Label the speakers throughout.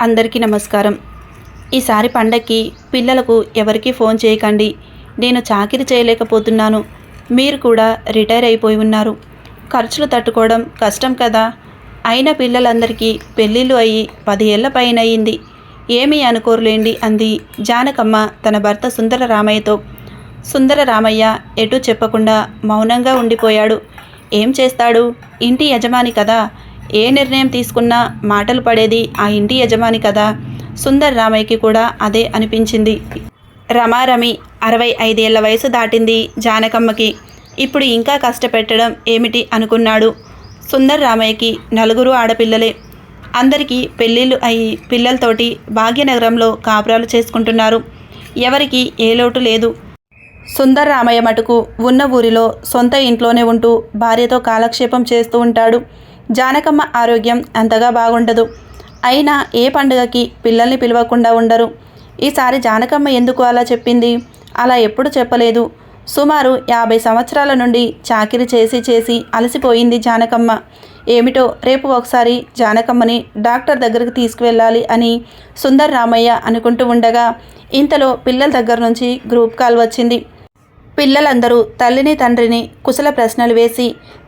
Speaker 1: అందరికీ నమస్కారం. ఈసారి పండక్కి పిల్లలకు ఎవరికీ ఫోన్ చేయకండి. నేను చాకిరి చేయలేకపోతున్నాను. మీరు కూడా రిటైర్ అయిపోయి ఉన్నారు. ఖర్చులు తట్టుకోవడం కష్టం కదా. అయిన పిల్లలందరికీ పెళ్ళిళ్ళు అయ్యి పది పైన అయింది ఏమీ అనుకోరులేండి అంది జానకమ్మ తన భర్త సుందర రామయ్యతో సుందర రామయ్య ఎటూ చెప్పకుండా మౌనంగా ఉండిపోయాడు. ఏం చేస్తాడు? ఇంటి యజమాని కదా. ఏ నిర్ణయం తీసుకున్నా మాటలు పడేది ఆ ఇంటి యజమాని కదా. సుందర్ రామయ్యకి కూడా అదే అనిపించింది. రమారమి అరవై ఐదేళ్ళ వయసు దాటింది జానకమ్మకి. ఇప్పుడు ఇంకా కష్టపెట్టడం ఏమిటి అనుకున్నాడు. సుందర్ రామయ్యకి నలుగురు ఆడపిల్లలే. అందరికీ పెళ్ళిళ్ళు అయి పిల్లలతోటి భాగ్యనగరంలో కాపురాలు చేసుకుంటున్నారు. ఎవరికి ఏ లోటు లేదు. సుందర్ రామయ్య మటుకు ఉన్న ఊరిలో సొంత ఇంట్లోనే ఉంటూ భార్యతో కాలక్షేపం చేస్తూ ఉంటాడు. జానకమ్మ ఆరోగ్యం అంతగా బాగుండదు. అయినా ఏ పండుగకి పిల్లల్ని పిలవకుండా ఉండరు. ఈసారి జానకమ్మ ఎందుకు అలా చెప్పింది? అలా ఎప్పుడు చెప్పలేదు. సుమారు యాభై సంవత్సరాల నుండి చాకిరి చేసి చేసి అలసిపోయింది జానకమ్మ. ఏమిటో రేపు ఒకసారి జానకమ్మని డాక్టర్ దగ్గరికి తీసుకువెళ్ళాలి అని సుందర్ రామయ్య అనుకుంటూ ఉండగా ఇంతలో పిల్లల దగ్గర నుంచి గ్రూప్ కాల్ వచ్చింది. పిల్లలందరూ తల్లిని తండ్రిని కుశల ప్రశ్నలు వేసి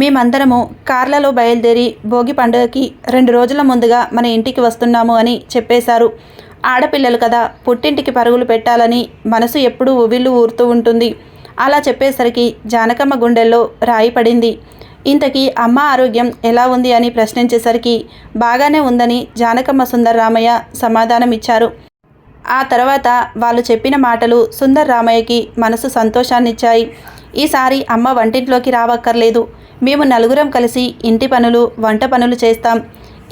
Speaker 1: మేమందరము కార్లలో బయలుదేరి భోగి పండుగకి రెండు రోజుల ముందుగా మన ఇంటికి వస్తున్నాము అని చెప్పేశారు. ఆడపిల్లలు కదా పుట్టింటికి పరుగులు పెట్టాలని మనసు ఎప్పుడూ ఉవిళ్ళు ఊరుతూ ఉంటుంది. అలా చెప్పేసరికి జానకమ్మ గుండెల్లో రాయి పడింది. ఇంతకీ అమ్మ ఆరోగ్యం ఎలా ఉంది అని ప్రశ్నించేసరికి బాగానే ఉందని జానకమ్మ సుందర రామయ్య సమాధానం ఇచ్చారు ఆ తర్వాత వాళ్ళు చెప్పిన మాటలు సుందర్ రామయ్యకి మనసు సంతోషాన్నిచ్చాయి. ఈసారి అమ్మ వంటింట్లోకి రావక్కర్లేదు. మేము నలుగురం కలిసి ఇంటి పనులు వంట పనులు చేస్తాం.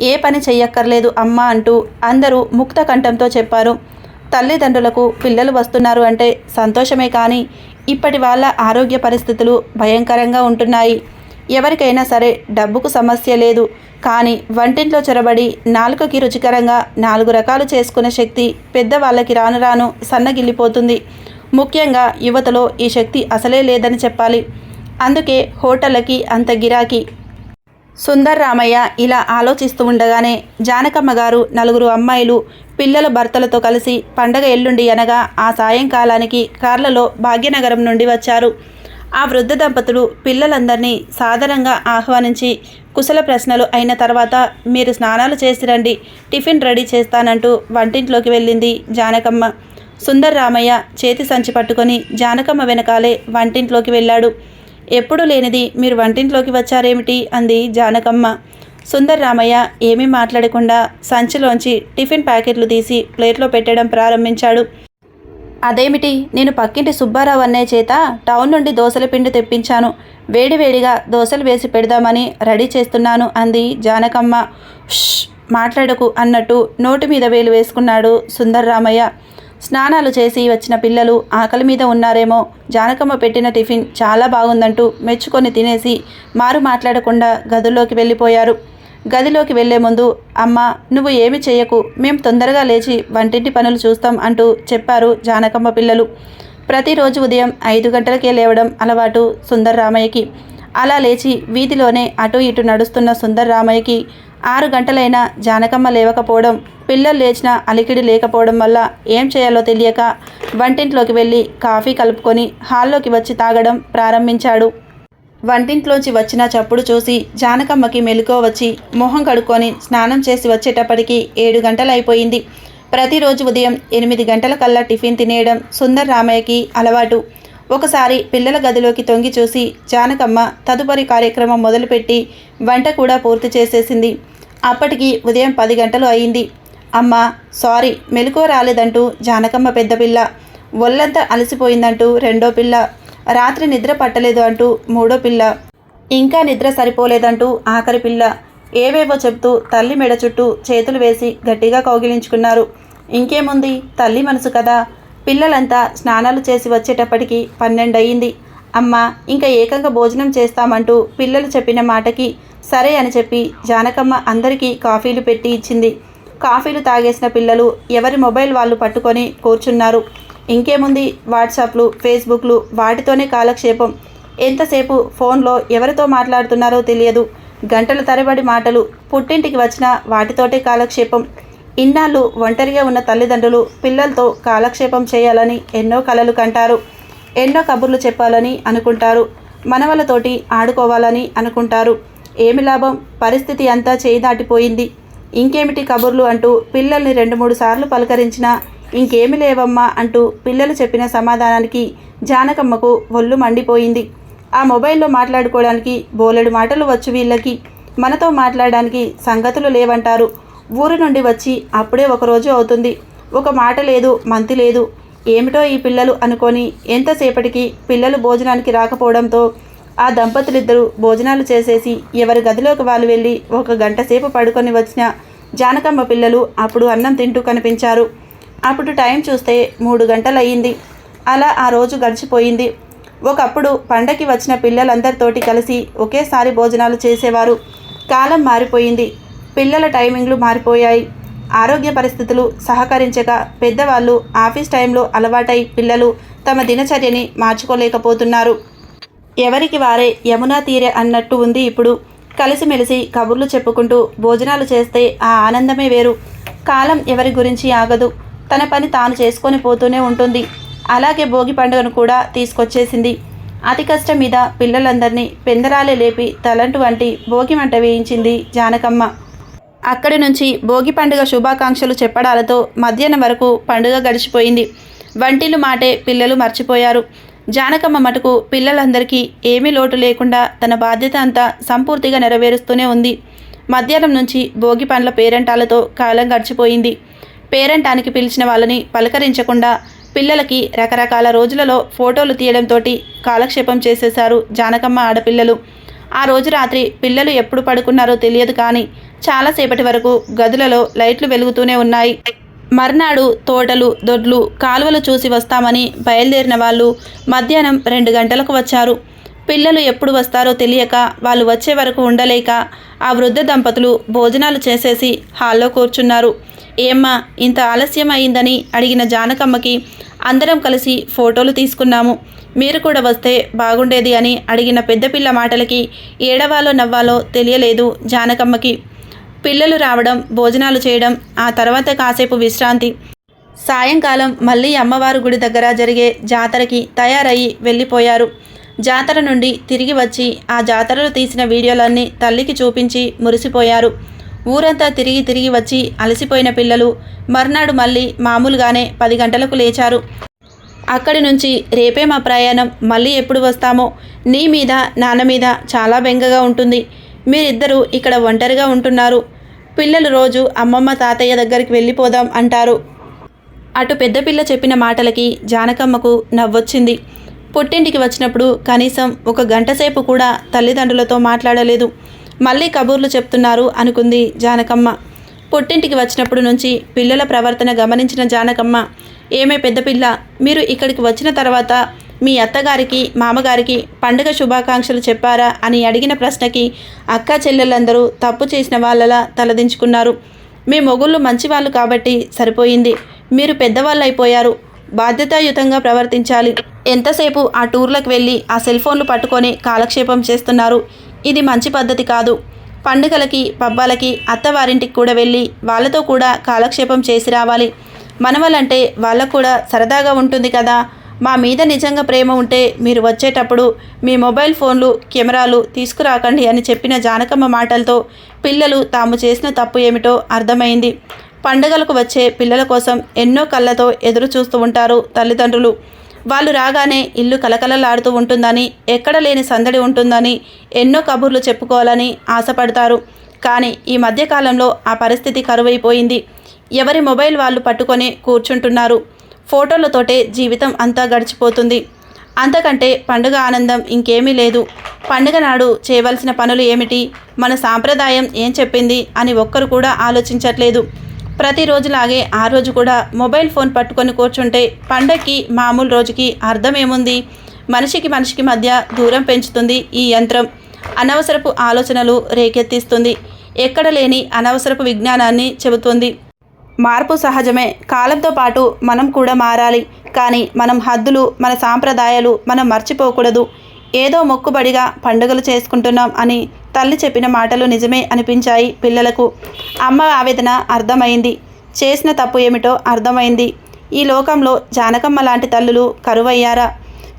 Speaker 1: ఏ పని చెయ్యక్కర్లేదు అమ్మ అంటూ అందరూ ముక్త కంఠంతో చెప్పారు. తల్లిదండ్రులకు పిల్లలు వస్తున్నారు అంటే సంతోషమే కానీ ఇప్పటి వాళ్ళ ఆరోగ్య పరిస్థితులు భయంకరంగా ఉంటున్నాయి. ఎవరికైనా సరే డబ్బుకు సమస్య లేదు. కానీ వంటింట్లో చొరబడి నాలుకకి రుచికరంగా నాలుగు రకాలు చేసుకునే శక్తి పెద్దవాళ్ళకి రాను రాను సన్నగిల్లిపోతుంది. ముఖ్యంగా యువతలో ఈ శక్తి అసలే లేదని చెప్పాలి. అందుకే హోటళ్ళకి అంత గిరాకీ. సుందర్ రామయ్య ఇలా ఆలోచిస్తూ ఉండగానే జానకమ్మ గారు నలుగురు అమ్మాయిలు పిల్లల భర్తలతో కలిసి పండగ ఎల్లుండి అనగా ఆ సాయంకాలానికి కార్లలో భాగ్యనగరం నుండి వచ్చారు. ఆ వృద్ధ దంపతులు పిల్లలందరినీ సాధారణంగా ఆహ్వానించి కుశల ప్రశ్నలు అయిన తర్వాత మీరు స్నానాలు చేసి రండి టిఫిన్ రెడీ చేస్తానంటూ వంటింట్లోకి వెళ్ళింది జానకమ్మ. సుందర్ రామయ్య చేతి సంచి పట్టుకొని జానకమ్మ వెనకాలే వంటింట్లోకి వెళ్ళాడు. ఎప్పుడు లేనిది మీరు వంటింట్లోకి వచ్చారేమిటి? అంది జానకమ్మ. సుందర్ రామయ్య ఏమీ మాట్లాడకుండా సంచిలోంచి టిఫిన్ ప్యాకెట్లు తీసి ప్లేట్లో పెట్టడం ప్రారంభించాడు. అదేమిటి? నేను పక్కింటి సుబ్బారావు అన్నయ్య చేత టౌన్ నుండి దోశల పిండి తెప్పించాను. వేడివేడిగా దోశలు వేసి పెడదామని రెడీ చేస్తున్నాను అంది జానకమ్మ. మాట్లాడకు అన్నట్టు నోటి మీద వేలు వేసుకున్నాడు సుందర్రామయ్య. స్నానాలు చేసి వచ్చిన పిల్లలు ఆకలి మీద ఉన్నారేమో. జానకమ్మ పెట్టిన టిఫిన్ చాలా బాగుందంటూ మెచ్చుకొని తినేసి మారు మాట్లాడకుండా గదుల్లోకి వెళ్ళిపోయారు. గదిలోకి వెళ్ళే ముందు అమ్మ నువ్వు ఏమి చేయకు మేం తొందరగా లేచి వంటింటి పనులు చూస్తాం అంటూ చెప్పారు జానకమ్మ పిల్లలు. ప్రతిరోజు ఉదయం ఐదు గంటలకే లేవడం అలవాటు సుందర్ రామయ్యకి అలా లేచి వీధిలోనే అటు ఇటు నడుస్తున్న సుందర్ రామయ్యకి ఆరు గంటలైనా జానకమ్మ లేవకపోవడం పిల్లలు లేచిన అలికిడి లేకపోవడం వల్ల ఏం చేయాలో తెలియక వంటింట్లోకి వెళ్ళి కాఫీ కలుపుకొని హాల్లోకి వచ్చి తాగడం ప్రారంభించాడు. వంటింట్లోంచి వచ్చిన చప్పుడు చూసి జానకమ్మకి మెలుకో వచ్చి మొహం కడుక్కొని స్నానం చేసి వచ్చేటప్పటికి ఏడు గంటలైపోయింది. అయిపోయింది ప్రతిరోజు ఉదయం ఎనిమిది గంటల కల్లా టిఫిన్ తినేయడం సుందర్ రామయ్యకి అలవాటు. ఒకసారి పిల్లల గదిలోకి తొంగి చూసి జానకమ్మ తదుపరి కార్యక్రమం మొదలుపెట్టి వంట కూడా పూర్తి చేసేసింది. అప్పటికి ఉదయం పది గంటలు అయింది. అమ్మ సారీ మెలుకో రాలేదంటూ జానకమ్మ పెద్ద పిల్ల ఒళ్ళంతా అలసిపోయిందంటూ రెండో పిల్ల. రాత్రి నిద్ర పట్టలేదు అంటూ మూడో పిల్ల ఇంకా నిద్ర సరిపోలేదంటూ ఆఖరి పిల్ల ఏవేవో చెప్తూ తల్లి మెడ చుట్టూ చేతులు వేసి గట్టిగా కౌగిలించుకున్నారు. ఇంకేముంది? తల్లి మనసు కదా. పిల్లలంతా స్నానాలు చేసి వచ్చేటప్పటికి పన్నెండు అయ్యింది అమ్మ ఇంకా ఏకంగా భోజనం చేస్తామంటూ పిల్లలు చెప్పిన మాటకి సరే అని చెప్పి జానకమ్మ అందరికీ కాఫీలు పెట్టి ఇచ్చింది. కాఫీలు తాగేసిన పిల్లలు ఎవరి మొబైల్ వాళ్ళు పట్టుకొని కూర్చున్నారు. ఇంకేముంది? వాట్సాప్లు ఫేస్బుక్లు వాటితోనే కాలక్షేపం. ఎంతసేపు ఫోన్లో ఎవరితో మాట్లాడుతున్నారో తెలియదు. గంటల తరబడి మాటలు పుట్టింటికి వచ్చిన వాటితోటే కాలక్షేపం. ఇన్నాళ్ళు ఒంటరిగా ఉన్న తల్లిదండ్రులు పిల్లలతో కాలక్షేపం చేయాలని ఎన్నో కలలు కంటారు. ఎన్నో కబుర్లు చెప్పాలని అనుకుంటారు. మనవలతోటి ఆడుకోవాలని అనుకుంటారు. ఏమి లాభం? పరిస్థితి అంతా చేయి దాటిపోయింది. ఇంకేమిటి కబుర్లు అంటూ పిల్లల్ని రెండు మూడు సార్లు పలకరించినా ఇంకేమి లేవమ్మా అంటూ పిల్లలు చెప్పిన సమాధానానికి జానకమ్మకు ఒళ్ళు మండిపోయింది. ఆ మొబైల్లో మాట్లాడుకోవడానికి బోలెడు మాటలు వచ్చు వీళ్ళకి. మనతో మాట్లాడడానికి సంగతులు లేవంటారు. ఊరు నుండి వచ్చి అప్పుడే ఒకరోజు అవుతుంది. ఒక మాట లేదు మంతి లేదు. ఏమిటో ఈ పిల్లలు అనుకొని ఎంతసేపటికి పిల్లలు భోజనానికి రాకపోవడంతో ఆ దంపతులిద్దరూ భోజనాలు చేసేసి ఎవరి గదిలోకి వాళ్ళు వెళ్ళి ఒక గంట సేపు పడుకొని వచ్చిన జానకమ్మ పిల్లలు అప్పుడు అన్నం తింటూ కనిపించారు. అప్పుడు టైం చూస్తే మూడు గంటలయ్యింది. అలా ఆ రోజు గడిచిపోయింది. ఒకప్పుడు పండకి వచ్చిన పిల్లలందరితోటి కలిసి ఒకేసారి భోజనాలు చేసేవారు. కాలం మారిపోయింది. పిల్లల టైమింగ్లు మారిపోయాయి. ఆరోగ్య పరిస్థితులు సహకరించక పెద్దవాళ్ళు ఆఫీస్ టైంలో అలవాటై పిల్లలు తమ దినచర్యని మార్చుకోలేకపోతున్నారు. ఎవరికి వారే యమునా తీరే అన్నట్టు ఉంది ఇప్పుడు. కలిసిమెలిసి కబుర్లు చెప్పుకుంటూ భోజనాలు చేస్తే ఆ ఆనందమే వేరు. కాలం ఎవరి గురించి ఆగదు. తన పని తాను చేసుకొని పోతూనే ఉంటుంది. అలాగే భోగి పండుగను కూడా తీసుకొచ్చేసింది. అతి కష్టం మీద పిల్లలందరినీ పెందరాలే లేపి తలంటు వంటి భోగి మంట వేయించింది జానకమ్మ. అక్కడి నుంచి భోగి పండుగ శుభాకాంక్షలు చెప్పడాలతో మధ్యాహ్నం వరకు పండుగ గడిచిపోయింది. వంటిలు మాటే పిల్లలు మర్చిపోయారు. జానకమ్మ మటుకు పిల్లలందరికీ ఏమీ లోటు లేకుండా తన బాధ్యత అంతా సంపూర్తిగా నెరవేరుస్తూనే ఉంది. మధ్యాహ్నం నుంచి భోగి పండ్ల పేరెంటాలతో కాలం గడిచిపోయింది. పేరెంటానికి పిలిచిన వాళ్ళని పలకరించకుండా పిల్లలకి రకరకాల రోజులలో ఫోటోలు తీయడంతో కాలక్షేపం చేసేశారు జానకమ్మ ఆడపిల్లలు. ఆ రోజు రాత్రి పిల్లలు ఎప్పుడు పడుకున్నారో తెలియదు కానీ చాలాసేపటి వరకు గదులలో లైట్లు వెలుగుతూనే ఉన్నాయి. మర్నాడు తోటలు దొడ్లు కాలువలు చూసి వస్తామని బయలుదేరిన వాళ్ళు మధ్యాహ్నం రెండు గంటలకు వచ్చారు. పిల్లలు ఎప్పుడు వస్తారో తెలియక వాళ్ళు వచ్చే వరకు ఉండలేక ఆ వృద్ధ దంపతులు భోజనాలు చేసేసి హాల్లో కూర్చున్నారు. ఏమ్మా ఇంత ఆలస్యం అయిందని అడిగిన జానకమ్మకి అందరం కలిసి ఫోటోలు తీసుకున్నాము. మీరు కూడా వస్తే బాగుండేది అని అడిగిన పెద్దపిల్ల మాటలకి ఏడవాలో నవ్వాలో తెలియలేదు జానకమ్మకి. పిల్లలు రావడం భోజనాలు చేయడం ఆ తర్వాత కాసేపు విశ్రాంతి. సాయంకాలం మళ్ళీ అమ్మవారు గుడి దగ్గర జరిగే జాతరకి తయారయ్యి వెళ్ళిపోయారు. జాతర నుండి తిరిగి వచ్చి ఆ జాతరలో తీసిన వీడియోలన్నీ తల్లికి చూపించి మురిసిపోయారు. ఊరంతా తిరిగి తిరిగి వచ్చి అలసిపోయిన పిల్లలు మర్నాడు మళ్ళీ మామూలుగానే పది గంటలకు లేచారు. అక్కడి నుంచి రేపే మా ప్రయాణం మళ్ళీ ఎప్పుడు వస్తామో నీ మీద నాన్న మీద చాలా బెంగగా ఉంటుంది. మీరిద్దరూ ఇక్కడ ఒంటరిగా ఉంటున్నారు. పిల్లలు రోజు అమ్మమ్మ తాతయ్య దగ్గరికి వెళ్ళిపోదాం అంటారు. అటు పెద్ద పిల్ల చెప్పిన మాటలకి జానకమ్మకు నవ్వొచ్చింది. పుట్టింటికి వచ్చినప్పుడు కనీసం ఒక గంట సేపు కూడా తల్లిదండ్రులతో మాట్లాడలేదు. మళ్ళీ కబూర్లు చెప్తున్నారు అనుకుంది జానకమ్మ. పుట్టింటికి వచ్చినప్పుడు నుంచి పిల్లల ప్రవర్తన గమనించిన జానకమ్మ ఏమే పెద్ద పిల్ల మీరు ఇక్కడికి వచ్చిన తర్వాత మీ అత్తగారికి మామగారికి పండుగ శుభాకాంక్షలు చెప్పారా? అని అడిగిన ప్రశ్నకి అక్క చెల్లెళ్ళందరూ తప్పు చేసిన వాళ్ళలా తలదించుకున్నారు. మీ మొగుళ్ళు మంచివాళ్ళు కాబట్టి సరిపోయింది. మీరు పెద్దవాళ్ళు అయిపోయారు బాధ్యతాయుతంగా ప్రవర్తించాలి. ఎంతసేపు ఆ టూర్లకు వెళ్ళి ఆ సెల్ ఫోన్లు పట్టుకొని కాలక్షేపం చేస్తున్నారు? ఇది మంచి పద్ధతి కాదు. పండుగలకి పబ్బాలకి అత్తవారింటికి కూడా వెళ్ళి వాళ్ళతో కూడా కాలక్షేపం చేసి రావాలి. మనవలంటే వాళ్ళకు కూడా సరదాగా ఉంటుంది కదా. మా మీద నిజంగా ప్రేమ ఉంటే మీరు వచ్చేటప్పుడు మీ మొబైల్ ఫోన్లు కెమెరాలు తీసుకురాకండి అని చెప్పిన జానకమ్మ మాటలతో పిల్లలు తాము చేసిన తప్పు ఏమిటో అర్థమైంది. పండుగలకు వచ్చే పిల్లల కోసం ఎన్నో కళ్ళతో ఎదురు చూస్తూ ఉంటారు తల్లిదండ్రులు. వాళ్ళు రాగానే ఇల్లు కలకలలాడుతూ ఉంటుందని ఎక్కడ లేని సందడి ఉంటుందని ఎన్నో కబుర్లు చెప్పుకోవాలని ఆశపడతారు. కానీ ఈ మధ్యకాలంలో ఆ పరిస్థితి కరువైపోయింది. ఎవరి మొబైల్ వాళ్ళు పట్టుకొని కూర్చుంటున్నారు. ఫోటోలతోటే జీవితం అంతా గడిచిపోతుంది. అంతకంటే పండుగ ఆనందం ఇంకేమీ లేదు. పండుగ నాడు చేయవలసిన పనులు ఏమిటి? మన సాంప్రదాయం ఏం చెప్పింది? అని ఒక్కరు కూడా ఆలోచించట్లేదు. ప్రతిరోజులాగే ఆ రోజు కూడా మొబైల్ ఫోన్ పట్టుకొని కూర్చుంటే పండక్కి మామూలు రోజుకి అర్థం ఏముంది మనిషికి మనిషికి మధ్య దూరం పెంచుతుంది ఈ యంత్రం. అనవసరపు ఆలోచనలు రేకెత్తిస్తుంది. ఎక్కడ లేని అనవసరపు విజ్ఞానాన్ని చెబుతుంది. మార్పు సహజమే. కాలంతో పాటు మనం కూడా మారాలి. కానీ మనం హద్దులు మన సాంప్రదాయాలు మనం మర్చిపోకూడదు. ఏదో మొక్కుబడిగా పండుగలు చేసుకుంటున్నాం అని తల్లి చెప్పిన మాటలు నిజమే అనిపించాయి పిల్లలకు. అమ్మ ఆవేదన అర్థమైంది. చేసిన తప్పు ఏమిటో అర్థమైంది. ఈ లోకంలో జానకమ్మ లాంటి తల్లులు కరువయ్యారా?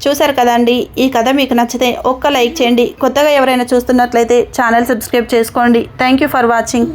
Speaker 1: చూశారు కదండి ఈ కథ మీకు నచ్చితే ఒక్క లైక్ చేయండి. కొత్తగా ఎవరైనా చూస్తున్నట్లయితే ఛానల్ సబ్స్క్రైబ్ చేసుకోండి. Thank you for watching.